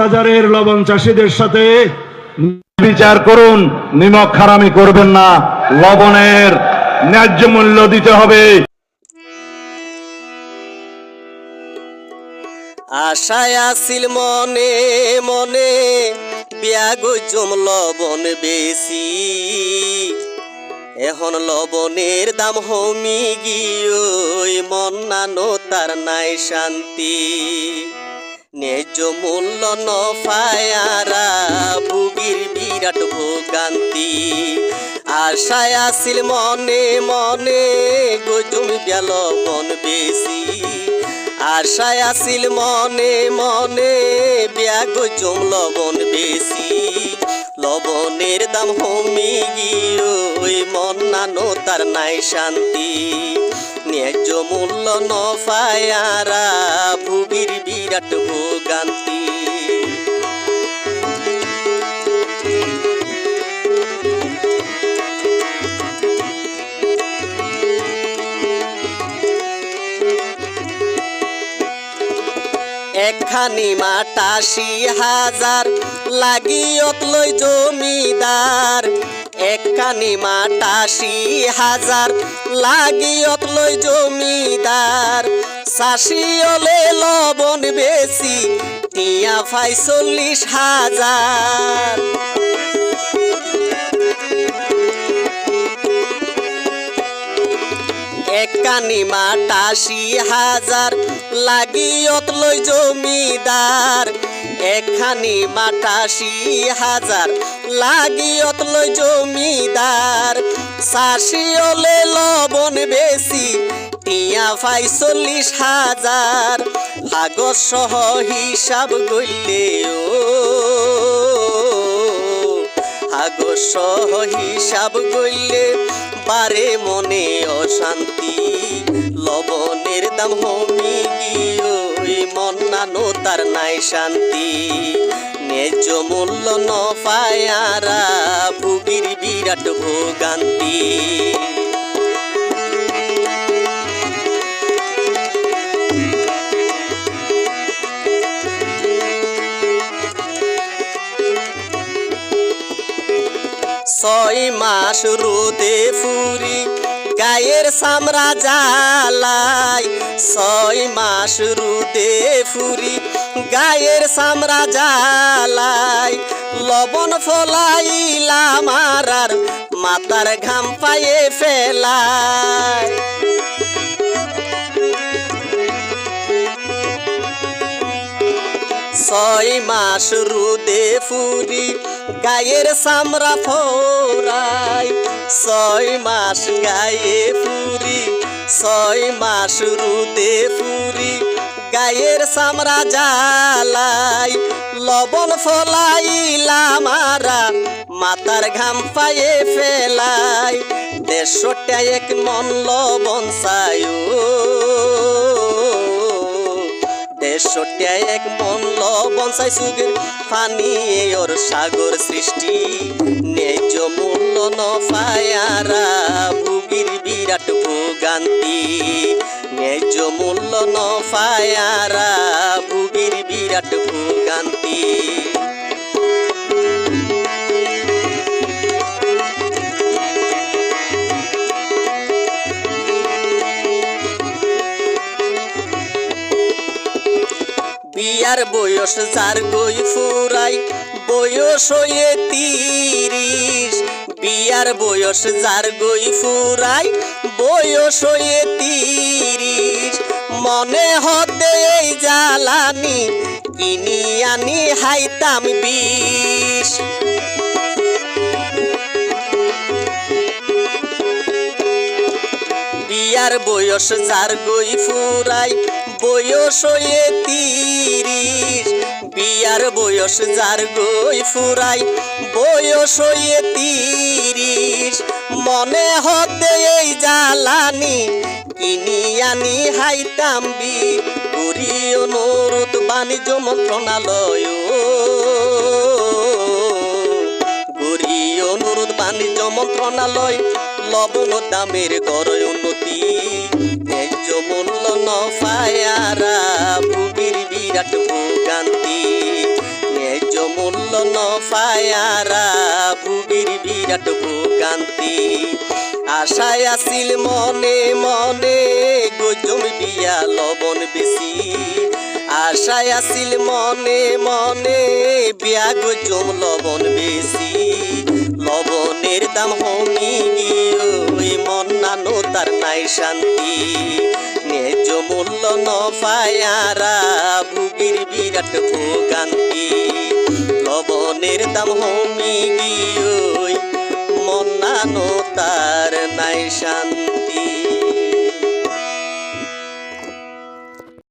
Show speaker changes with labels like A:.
A: বাজারের লবণ চাষীদের সাথে
B: বিচার করুন নিমক খারামি করবেন না লবণের ন্যায্য মূল্য দিতে হবে।
C: আশায় আসিল মনে মনে বিয়াগ জম লবণ বেশি। এখন লবণের দাম হমি গিয়ে মন নানো তার নাই শান্তি। ন্যায্য মূল্য নফায়ারা ভুগির বিরাট ভোগান্তি। আশায় আসিল মনে মনে, গজুম ব্যাল মন বেশি। আশায় আসিল মনে মনে ব্যাগ জম লবণ বেশি। লবণের দাম হমি গিয়ে মন নানো তার নাই শান্তি। ন্যায্য মূল্য নফায়ারা ভুবির বিরাট ভোগান্তি। একখানি মাটাশি হাজার লাগিয়ত লই জমিদার। একখানি মাটাশি হাজার লাগিয়ত লই জমিদার। চাষি অলে লবণ বেশি টিয়া ফাই চল্লিশ হাজার। একানি মাটাশি হাজার লাগিয়ত লই জমিদার। এখানি মাটাশি হাজার, লাগিয়ত লই জমিদার। অলে লবণ বেশি, টিয়া ফাই চল্লিশ হাজার। আগর সহ হিসাব গইলে ও, আগর সহ হিসাব গইলে বারে মনে অশান্তি। লবণের দাম হমি গিয়ে। মন নানো, তার নাই শান্তি। ন্যায্য মূল্য ন পায়ারা ভুবির বিরাট ভোগান্তি। ছয় মাস রোদে ফুরি, গায়ের সামরা জ্বালাই ছয় মাস রোদে ফুরি, গায়ের সামরা জ্বালাই, লবণ ফলাইলাম আর মাতার ঘাম পায়ে ফেলায় ছয় মাস রোদে ফুরি, গায়ের সামরা ফোরাই, ছয় মাস গায়ে ফুরি ছয় মাস রোদে ফুরি, গায়ের সামরা জ্বালাই, লবণ ফলাইলাম আরা, মাতার ঘাম পায়ে ফেলাই দেড়শোটা এক মন লবণ চায়ো দেড়শোটা এক মন লবণ চাই, সুগের পানি ওর সাগর সৃষ্টি, ন্যায্য মূল্য নফায়ারা ভোগান্তি ন্যায্য মূল্য নফায়ারা ভুগির বিরাট ভোগান্তি বিয়ার বয়স যার গই ফুরাই, বয়স হয়ে তিরিশ। বিয়ার বয়স যার গই ফুরাই, বয়স হয়ে তিরিশ। মনে হতে এই জ্বালানি কিনি আনি হাইতাম বিষ। বিয়ার বয়স যার গই ফুরাই, বয়স হয়ে তিরিশ। বিয়ার বয়স যার গই ফুরাই, বয়স হয়ে তিরিশ। মনে হতে এই জ্বালানি কিনি আনি হাইতাম বি গুরি অনুরোধ বাণিজ্য মন্ত্রণালয়। গরি অনুরোধ বাণিজ্য মন্ত্রণালয়, লবণ দামের কর উন্নতি। ন্যায্য মূল্য নফায়ারা ভূমির বিরাট ভোগান্তি ন ফায়ারা ভুগির বিরাট ভোগান্তি। আশায় আসিল মনে মনে, গজম বিয়া লবণ বেশি। আশায় আসিল মনে মনে বিয়া গজম লবণ বেশি। লবণের দাম হমি ওই মন নানো তার নাই শান্তি। ন্যায্য মূল্য ন পায়ারা ভুগির বিরাট ভোগান্তি। লবণের দাম হমি গিয়ে মন নানো তার নাই শান্তি।